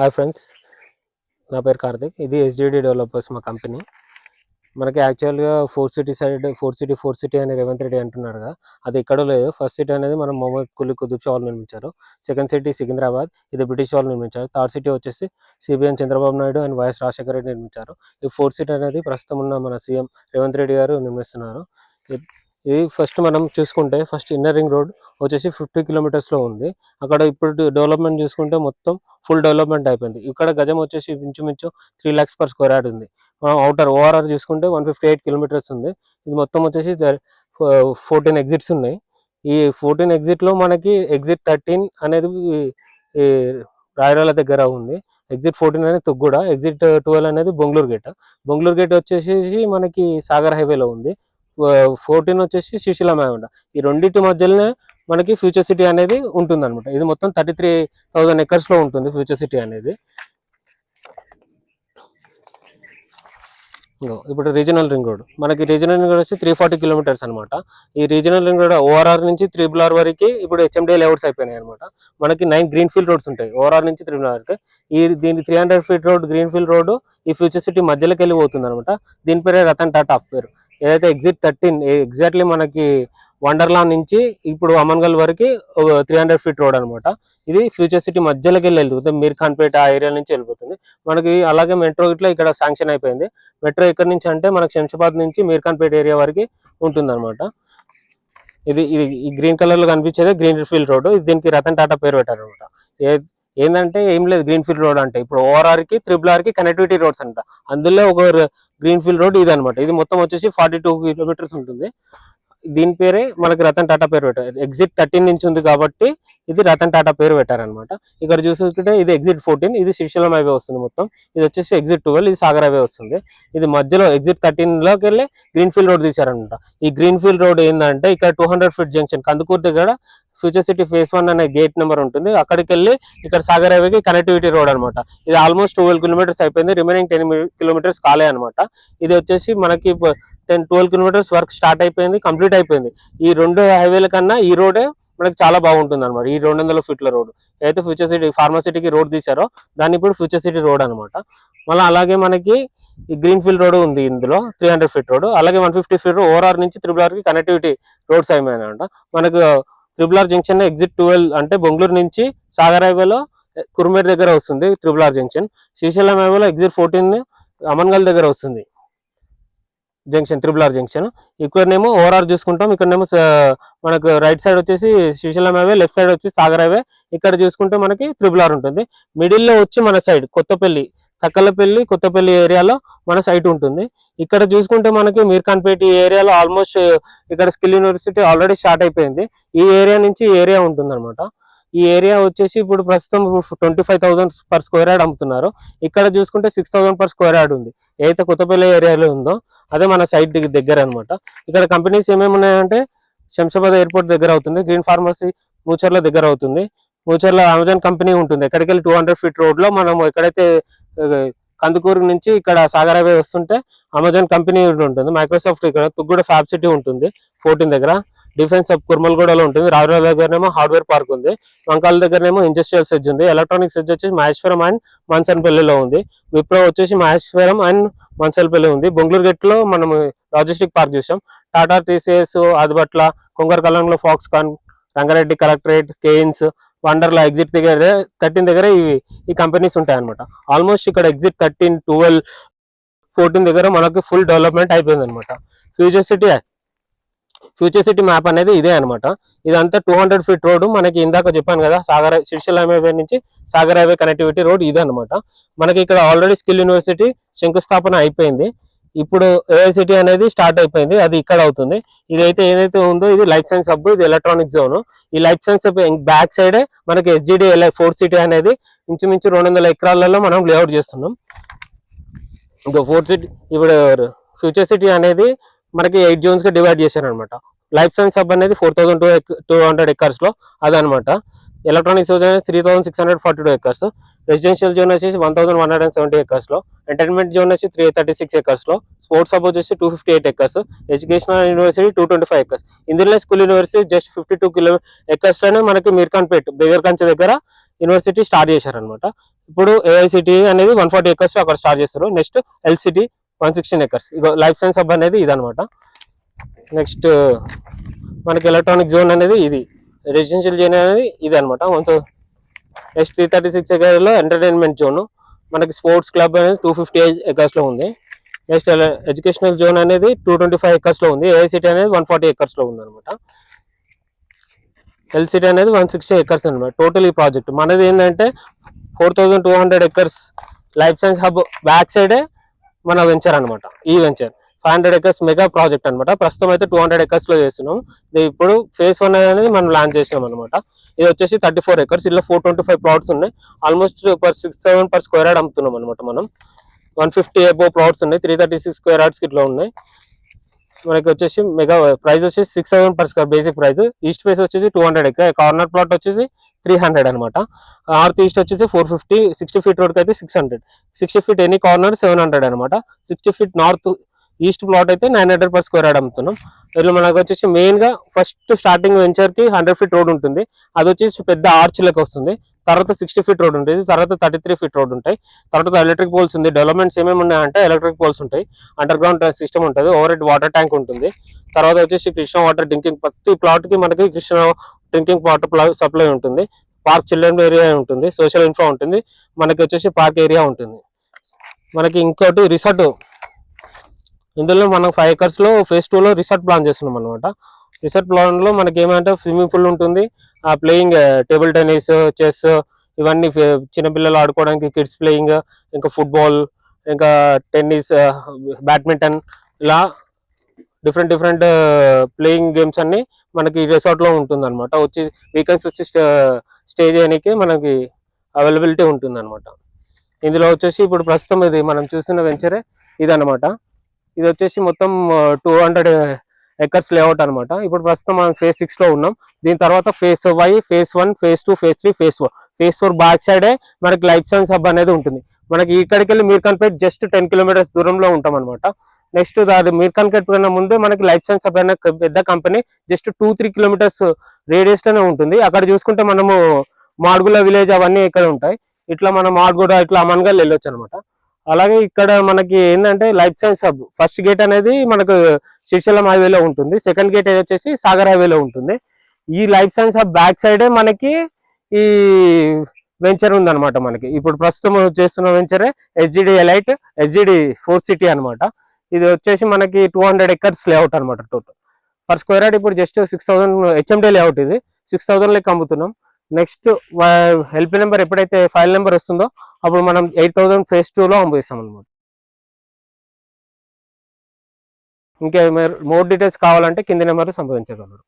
Hi friends నా పేరు కార్తిక్. ఇది ఎస్జిడి డెవలపర్స్ మా కంపెనీ. మనకి యాక్చువల్గా four city side four city four city అని రేవంత్ రెడ్డి అంటున్నారు కదా అది ఎక్కడో లేదు. ఫస్ట్ సిటీ అనేది మనం మొహమ్మద్ కులి కుదుబ్ షా వాళ్ళు నిర్మించారు. సెకండ్ సిటీ సికింద్రాబాద్ ఇది బ్రిటిష్ వాళ్ళు నిర్మించారు. థర్డ్ సిటీ వచ్చేసి CBN Chandrababu Naidu and YS Rajasekhara Reddy నిర్మించారు. ఈ ఫోర్త్ సిటీ అనేది ప్రస్తుతం ఉన్న మన సీఎం రేవంత్ రెడ్డి గారు నిర్మిస్తున్నారు. ఇది ఫస్ట్ మనం చూసుకుంటే ఫస్ట్ ఇన్నర్ రింగ్ రోడ్ వచ్చేసి ఫిఫ్టీ కిలోమీటర్స్లో ఉంది. అక్కడ ఇప్పుడు డెవలప్మెంట్ చూసుకుంటే మొత్తం ఫుల్ డెవలప్మెంట్ అయిపోయింది. ఇక్కడ గజం వచ్చేసి ఇంచుమించు three lakhs per square yard ఉంది. మనం అవుటర్ ఓఆర్ఆర్ చూసుకుంటే వన్ ఫిఫ్టీ ఎయిట్ కిలోమీటర్స్ ఉంది. ఇది మొత్తం వచ్చేసి ఫోర్టీన్ ఎగ్జిట్స్ ఉన్నాయి. ఈ ఫోర్టీన్ ఎగ్జిట్లో మనకి ఎగ్జిట్ థర్టీన్ అనేది ఈ రాయరాల దగ్గర ఉంది. ఎగ్జిట్ ఫోర్టీన్ అనేది తుగ్గూడ ఎగ్జిట్ ట్వెల్వ్ అనేది బొంగళూరు గేట్ బొంగళూరు గేట్ వచ్చేసి మనకి సాగర్ హైవేలో ఉంది. ఫోర్టీన్ వచ్చేసి శ్రీశైలం ఈ రెండింటి మధ్యలోనే మనకి ఫ్యూచర్ సిటీ అనేది ఉంటుంది అనమాట ఇది మొత్తం థర్టీ త్రీ థౌసండ్ ఎకర్స్లో ఉంటుంది ఫ్యూచర్ సిటీ అనేది. ఇప్పుడు రీజనల్ రింగ్ రోడ్. మనకి రీజనల్ రింగ్ రోడ్ వచ్చి త్రీ ఫార్టీ కిలోమీటర్స్ అనమాట ఈ రీజనల్ రింగ్ రోడ్ ఓఆర్ఆర్ నుంచి త్రిబుల్ ఆర్ వరకు ఇప్పుడు హెచ్ఎండి లేఅవుట్స్ అయిపోయినాయి అనమాట మనకి నైన్ గ్రీన్ ఫీల్డ్ రోడ్స్ ఉంటాయి. ఓఆర్ఆర్ నుంచి త్రిబుల్ ఆర్ వరకు. ఈ దీనికి three hundred feet road green field road ఈ ఫ్యూచర్ సిటీ మధ్యలోకి వెళ్ళి పోతుంది అనమాట దీని పేరే రతన్ టాటా పేరు. ఏదైతే ఎగ్జిట్ థర్టీన్ ఎగ్జాక్ట్లీ మనకి వండర్లా నుంచి ఇప్పుడు అమన్గల్ వరకు త్రీ హండ్రెడ్ ఫీట్ రోడ్ అనమాట. ఇది ఫ్యూచర్ సిటీ మధ్యలోకి వెళ్ళి వెళ్తుంది. మీర్ ఆ ఏరియా నుంచి వెళ్ళిపోతుంది. మనకి అలాగే మెట్రో ఇట్లా ఇక్కడ శాంక్షన్ అయిపోయింది. మెట్రో ఎక్కడి నుంచి అంటే మనకి శంషాబాద్ నుంచి మీర్ఖాన్పేట ఏరియా వరకు ఉంటుంది అనమాట ఇది ఇది ఈ గ్రీన్ కలర్లో కనిపించేది గ్రీన్ ఫీల్డ్ రోడ్ దీనికి రతన్ టాటా పేరు పెట్టారు అనమాట ఏ ఏంటంటే ఏం లేదు గ్రీన్ ఫీల్డ్ రోడ్ అంటే. ఇప్పుడు ఓఆర్ఆర్కి త్రిబుల్ ఆర్కి కనెక్టివిటీ రోడ్స్ అంట. అందులో ఒక గ్రీన్ ఫీల్డ్ రోడ్ ఇది అనమాట ఇది మొత్తం వచ్చేసి ఫార్టీ టూ కిలోమీటర్స్ ఉంటుంది. దీని పేరే మనకి రతన్ టాటా పేరు పెట్టారు. ఎగ్జిట్ థర్టీన్ నుంచి ఉంది కాబట్టి ఇది రతన్ టాటా పేరు పెట్టారనమాట ఇక్కడ చూసుకుంటే ఇది ఎగ్జిట్ ఫోర్టీన్ ఇది శ్రీశైలం హైవే వస్తుంది మొత్తం. ఇది వచ్చేసి ఎగ్జిట్ ట్వెల్వ్ ఇది సాగర్ హైవే వస్తుంది. ఇది మధ్యలో ఎగ్జిట్ థర్టీన్లోకి వెళ్ళి గ్రీన్ ఫీల్డ్ రోడ్ తీశారనమాట ఈ గ్రీన్ ఫీల్డ్ రోడ్ ఏంటంటే ఇక్కడ two hundred feet junction Kandukur దగ్గర ఫ్యూచర్ సిటీ ఫేస్ వన్ అనే గేట్ నెంబర్ ఉంటుంది. అక్కడికి వెళ్ళి ఇక్కడ సాగర్ హైవేకి కనెక్టివిటీ రోడ్ అనమాట ఇది ఆల్మోస్ట్ ట్వెల్వ్ కిలోమీటర్స్ అయిపోయింది. రిమైనింగ్ టెన్ కిలోమీటర్స్ కాలే అనమాట ఇది వచ్చేసి మనకి ten twelve kilometres work start అయిపోయింది కంప్లీట్ అయిపోయింది. ఈ రెండు హైవేల కన్నా ఈ రోడే మనకి చాలా బాగుంటుంది అనమాట ఈ రెండు వందల ఫీట్ల రోడ్ ఏదైతే ఫ్యూచర్ సిటీ ఫార్మసిటీకి రోడ్ తీశారో దాన్ని ఇప్పుడు ఫ్యూచర్ సిటీ రోడ్ అనమాట మళ్ళీ అలాగే మనకి ఈ గ్రీన్ ఫీల్డ్ రోడ్ ఉంది ఇందులో త్రీ హండ్రెడ్ ఫీట్ రోడ్ అలాగే వన్ ఫిఫ్టీ ఫీట్ ఓఆర్ఆర్ నుంచి త్రిబుల్ ఆర్కి కనెక్టివిటీ రోడ్స్ అయిపోయినాయంట మనకు triple R junction exit twelve అంటే బొంగళూరు నుంచి సాగర్ హైవేలో కురుమేర్ దగ్గర వస్తుంది త్రిబుల్ ఆర్ జంక్షన్. శ్రీశైలం హైవేలో ఎగ్జిట్ ఫోర్టీన్ అమన్గల్ దగ్గర వస్తుంది. Junction triple R junction. ఇక్కడనేమో ఓఆర్ఆర్ చూసుకుంటాం. ఇక్కడనేమో మనకు రైట్ సైడ్ వచ్చేసి శ్రీశైలం హైవే లెఫ్ట్ సైడ్ వచ్చి సాగర్ హైవే. ఇక్కడ చూసుకుంటే మనకి త్రిబుల్ ఆర్ ఉంటుంది. మిడిల్లో వచ్చి మన సైడ్ కొత్తపల్లి తక్కలపల్లి కొత్తపల్లి ఏరియాలో మన సైట్ ఉంటుంది. ఇక్కడ చూసుకుంటే మనకి మీర్ఖాన్పేట ఈ ఏరియాలో ఆల్మోస్ట్ ఇక్కడ స్కిల్ యూనివర్సిటీ ఆల్రెడీ స్టార్ట్ అయిపోయింది. ఈ ఏరియా నుంచి ఏరియా ఉంటుంది అనమాట ఈ ఏరియా వచ్చేసి ఇప్పుడు ప్రస్తుతం twenty five thousand per square yard అమ్ముతున్నారు. ఇక్కడ చూసుకుంటే six thousand per square yard ఉంది. ఏదైతే కొత్తపల్లి ఏరియాలో ఉందో అదే మన సైట్ దగ్గర అనమాట ఇక్కడ కంపెనీస్ ఏమేమి ఉన్నాయంటే శంషాబాద్ ఎయిర్పోర్ట్ దగ్గర అవుతుంది గ్రీన్ ఫార్మసీ మూచర్ల దగ్గర అవుతుంది. మూచర్ల అమెజాన్ కంపెనీ ఉంటుంది. ఎక్కడికి వెళ్ళి టూ హండ్రెడ్ ఫీట్ రోడ్లో మనం ఎక్కడైతే కందుకూరు నుంచి ఇక్కడ సాగర్ హైవే వస్తుంటే అమెజాన్ కంపెనీ ఉంటుంది. మైక్రోసాఫ్ట్ ఇక్కడ తుగ్గూడ ఫ్యాబ్ సిటీ ఉంటుంది. ఫోర్టీన్ దగ్గర. డిఫెన్స్ ఆఫ్ కుర్మల్గూడలో ఉంటుంది. రావురాల దగ్గరనేమో హార్డ్వేర్ పార్క్ ఉంది. వంకాల దగ్గరనేమో ఇండస్ట్రియల్ సెజ్ ఉంది. ఎలక్ట్రానిక్ సెజ్ వచ్చేసి మహేశ్వరం అండ్ మన్సన్పల్లిలో ఉంది. విప్రో వచ్చేసి మహేశ్వరం అండ్ మన్సల్పల్లి ఉంది. బొంగళూరు గేట్లో మనం లాజిస్టిక్ పార్క్ చూసాం. Tata TCS Adibatla కొంగరకలంలో Foxconn Rangareddy collectorate Kaynes Wonderla exit దగ్గర థర్టీన్ దగ్గర ఇవి ఈ కంపెనీస్ ఉంటాయి అనమాట ఆల్మోస్ట్ ఇక్కడ ఎగ్జిట్ థర్టీన్ ట్వెల్వ్ ఫోర్టీన్ దగ్గర మనకి ఫుల్ డెవలప్మెంట్ అయిపోయింది అనమాట future city future city map అనేది ఇదే అనమాట ఇదంతా టూ హండ్రెడ్ ఫీట్ రోడ్ మనకి ఇందాక చెప్పాను కదా సాగర్ శ్రీశైలం హైవే నుంచి సాగర్ హైవే కనెక్టివిటీ రోడ్ ఇదే అనమాట మనకి ఇక్కడ ఆల్రెడీ స్కిల్ యూనివర్సిటీ శంకుస్థాపన అయిపోయింది. ఇప్పుడు ఏఐసిటీ అనేది స్టార్ట్ అయిపోయింది అది ఇక్కడ అవుతుంది. ఇదైతే ఏదైతే ఉందో ఇది లైఫ్ సైన్స్ హబ్ ఇది ఎలక్ట్రానిక్ జోన్ ఈ లైఫ్ సైన్స్ బ్యాక్ సైడే మనకి ఎస్జిడి ఫోర్ సిటీ అనేది ఇంచుమించు రెండు వందల ఎకరాలలో మనం లేఅవుట్ చేస్తున్నాం. ఇంకా ఫోర్ సిటీ ఇప్పుడు ఫ్యూచర్ సిటీ అనేది మనకి ఎయిట్ జోన్స్గా డివైడ్ చేశారు అనమాట లైఫ్ సైన్స్ హబ్ అనేది four thousand two two hundred ఎకర్స్లో అదనమాట ఎలక్ట్రానిక్ జోన్ అనేది three thousand six hundred forty two acres residential zone వచ్చేసి one thousand one hundred seventy ఎకర్స్లో. Entertainment zone వచ్చి త్రీ థర్టీ సిక్స్ ఎకర్స్లో. Sports hub వచ్చేసి two fifty eight acres educational university two twenty five acres ఇందులో school university just fifty two kilo ఎకర్స్లోనే మనకి Meerkhanpet beggar కంచె దగ్గర university start చేశారనమాట ఇప్పుడు AI city అనేది వన్ ఫార్టీ ఎకర్స్ అక్కడ స్టార్ట్ చేస్తారు. Next L city one sixteen acres ఇక లైఫ్ సైన్స్ హబ్ అనేది ఇదనమాట నెక్స్ట్ మనకి ఎలక్ట్రానిక్ జోన్ అనేది ఇది. రెసిడెన్షియల్ జోన్ అనేది ఇది అనమాట నెక్స్ట్ త్రీ థర్టీ సిక్స్ ఎకర్లో ఎంటర్టైన్మెంట్ జోన్ మనకి స్పోర్ట్స్ క్లబ్ అనేది టూ ఫిఫ్టీ ఎకర్స్లో ఉంది. నెక్స్ట్ ఎడ్యుకేషనల్ జోన్ అనేది టూ ట్వంటీ ఫైవ్ ఎకర్స్లో ఉంది. ఏఐసిటీ అనేది వన్ ఫార్టీ ఎకర్స్లో ఉంది అనమాట ఎల్సిటీ అనేది వన్ సిక్స్టీ ఎకర్స్ అనమాట టోటల్ ఈ ప్రాజెక్ట్ మనది ఏంటంటే four thousand two hundred acres life science hub back సైడే మన వెంచర్ అనమాట ఈ venture five hundred acres mega project అనమాట ప్రస్తుతం అయితే టూ హండ్రెడ్ ఎకర్స్లో చేస్తున్నాం. ఇది ఇప్పుడు ఫేస్ వన్ అనేది మనం లాంచ్ చేసినాం అనమాట ఇది వచ్చేసి థర్టీ ఫోర్ ఎకర్స్ ఇలా ఫోర్ ట్వంటీ ఫైవ్ ప్లాట్స్ ఉన్నాయి. Almost per six seven per square yard అమ్ముతున్నాం అనమాట మనం. వన్ ఫిఫ్టీ ఎబో ప్లాట్స్ ఉన్నాయి. Three thirty six square yards ఇట్లా ఉన్నాయి. మనకి వచ్చేసి మెగా ప్రైస్ వచ్చేసి six thousand per square basic price east face వచ్చేసి టూ హండ్రెడ్ కార్నర్ ప్లాట్ వచ్చేసి త్రీ హండ్రెడ్ అనమాట నార్త్ ఈస్ట్ వచ్చేసి ఫోర్ ఫిఫ్టీ సిక్స్టీ ఫీట్ రోడ్కి అయితే six hundred sixty feet any corner seven hundred అనమాట sixty feet north east plot అయితే nine hundred per square yard అమ్ముతున్నాం. వీళ్ళు మనకు వచ్చేసి మెయిన్గా ఫస్ట్ స్టార్టింగ్ వెంచర్కి హండ్రెడ్ ఫీట్ రోడ్ ఉంటుంది. అది వచ్చేసి పెద్ద ఆర్చ్ లెక్క వస్తుంది. తర్వాత సిక్స్టీ ఫీట్ రోడ్ ఉంటుంది. తర్వాత థర్టీ త్రీ ఫీట్ రోడ్ ఉంటాయి. తర్వాత ఎలక్ట్రిక్ పోల్స్ ఉంది. డెవలప్మెంట్స్ ఏమేమి ఉన్నాయంటే ఎలక్ట్రిక్ పోల్స్ ఉంటాయి. అండర్ గ్రౌండ్ సిస్టమ్ ఉంటుంది. ఓవర్ వాటర్ ట్యాంక్ ఉంటుంది. తర్వాత వచ్చేసి కృష్ణ వాటర్ డ్రింకింగ్ ప్రతి ప్లాట్కి మనకి కృష్ణ డ్రింకింగ్ వాటర్ సప్లై ఉంటుంది. పార్క్ చిల్డ్రన్ ఏరియా ఉంటుంది. సోషల్ ఇన్ఫ్రా ఉంటుంది. మనకి వచ్చేసి పార్క్ ఏరియా ఉంటుంది. మనకి ఇంకోటి రిసార్ట్ ఇందులో మనం ఫైవ్ ఎకర్స్లో ఫేజ్ టూ లో రిసార్ట్ ప్లాన్ చేస్తున్నాం అనమాట రిసార్ట్ ప్లాన్లో మనకి ఏమంటే స్విమ్మింగ్ పూల్ ఉంటుంది. ఆ ప్లేయింగ్ టేబుల్ టెన్నిస్ చెస్ ఇవన్నీ చిన్నపిల్లలు ఆడుకోవడానికి కిడ్స్ ప్లేయింగ్ ఇంకా ఫుట్బాల్ ఇంకా టెన్నిస్ బ్యాడ్మింటన్ ఇలా డిఫరెంట్ డిఫరెంట్ ప్లేయింగ్ గేమ్స్ అన్ని మనకి రిసార్ట్లో ఉంటుంది అనమాట వచ్చి వీకెండ్స్ వచ్చి స్టే చేయడానికి మనకి అవైలబిలిటీ ఉంటుంది అనమాట ఇందులో వచ్చేసి ఇప్పుడు ప్రస్తుతం ఇది మనం చూస్తున్న వెంచరే ఇదన్నమాట. ఇది వచ్చేసి మొత్తం టూ హండ్రెడ్ ఎకర్స్ లేఅవుట్ అనమాట ఇప్పుడు ప్రస్తుతం మనం ఫేజ్ సిక్స్లో ఉన్నాం. దీని తర్వాత phase why phase one phase two phase three phase four phase four back సైడే మనకి లైఫ్ సైన్స్ హబ్ అనేది ఉంటుంది. మనకి ఇక్కడికి వెళ్ళి మీర్ఖాన్పేట్ జస్ట్ టెన్ కిలోమీటర్స్ దూరంలో ఉంటాం అనమాట నెక్స్ట్ అది మీర్ఖాన్పేట్ కన్నా ముందే మనకి లైఫ్ సైన్స్ హబ్ అనే పెద్ద company just two three kilometres రేడియస్లోనే ఉంటుంది. అక్కడ చూసుకుంటే మనము మాడుగుల విలేజ్ అవన్నీ ఇక్కడ ఉంటాయి. ఇట్లా మనం మాడుగుడ ఇట్లా అమన్గా వెళ్ళొచ్చు అనమాట అలాగే ఇక్కడ మనకి ఏంటంటే life science hub. First gate అనేది మనకు శ్రీశైలం హైవేలో ఉంటుంది. సెకండ్ గేట్ వచ్చేసి సాగర్ హైవేలో ఉంటుంది. ఈ లైఫ్ సైన్స్ హబ్ బ్యాక్ సైడే మనకి ఈ వెంచర్ ఉందన్నమాట మనకి. ఇప్పుడు ప్రస్తుతం చేస్తున్న వెంచరే SGD elite SGD four city అన్నమాట. ఇది వచ్చేసి మనకి టూ హండ్రెడ్ ఎకర్స్ లేఅవుట్ అనమాట టోటల్. పర్ స్క్వేర్ యార్డ్ ఇప్పుడు just six thousand HMD layout ఇది. సిక్స్ థౌసండ్ లెక్క అమ్ముతున్నాం. నెక్స్ట్ హెల్ప్ నెంబర్ ఎప్పుడైతే ఫైల్ నెంబర్ వస్తుందో అప్పుడు మనం ఎయిట్ థౌసండ్ ఫేస్ టూలో పంపిస్తాం అనమాట ఇంకా మోర్ డీటెయిల్స్ కావాలంటే కింది నెంబర్ సంప్రదించగలరు.